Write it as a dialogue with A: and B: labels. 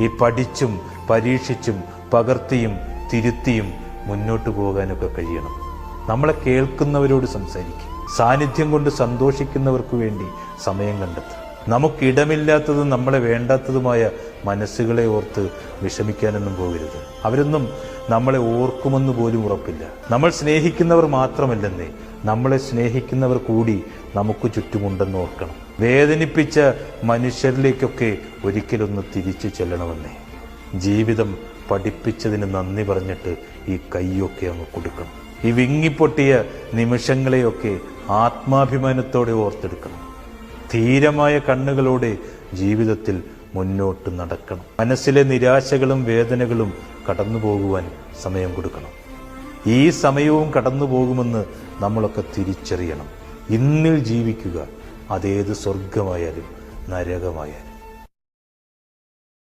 A: ഈ പഠിച്ചും പരീക്ഷിച്ചും പകർത്തിയും തിരുത്തിയും മുന്നോട്ട് പോകാനൊക്കെ കഴിയണം. നമ്മളെ കേൾക്കുന്നവരോട് സംസാരിക്കും സാന്നിധ്യം കൊണ്ട് സന്തോഷിക്കുന്നവർക്ക് വേണ്ടി സമയം കണ്ടെത്തുക. നമുക്കിടമില്ലാത്തതും നമ്മളെ വേണ്ടാത്തതുമായ മനസ്സുകളെ ഓർത്ത് വിഷമിക്കാനൊന്നും പോകരുത്. അവരൊന്നും നമ്മളെ ഓർക്കുമെന്ന് പോലും ഉറപ്പില്ല. നമ്മൾ സ്നേഹിക്കുന്നവർ മാത്രമല്ലെന്നേ നമ്മളെ സ്നേഹിക്കുന്നവർ കൂടി നമുക്ക് ചുറ്റുമുണ്ടെന്ന് ഓർക്കണം. വേദനിപ്പിച്ച മനുഷ്യരിലേക്കൊക്കെ ഒരിക്കലൊന്ന് തിരിച്ചു ചെല്ലണമെന്നേ. ജീവിതം പഠിപ്പിച്ചതിന് നന്ദി പറഞ്ഞിട്ട് ഈ കൈയൊക്കെ അങ്ങ് കൊടുക്കണം. ഈ വിങ്ങിപ്പൊട്ടിയ നിമിഷങ്ങളെയൊക്കെ ആത്മാഭിമാനത്തോടെ ഓർത്തെടുക്കണം. ധീരമായ കണ്ണുകളോടെ ജീവിതത്തിൽ മുന്നോട്ട് നടക്കണം. മനസ്സിലെ നിരാശകളും വേദനകളും കടന്നു പോകുവാൻ സമയം കൊടുക്കണം. ഈ സമയവും കടന്നു പോകുമെന്ന് നമ്മളൊക്കെ തിരിച്ചറിയണം. ഇന്നിൽ ജീവിക്കുക അതേത് സ്വർഗമായാലും നരകമായാലും.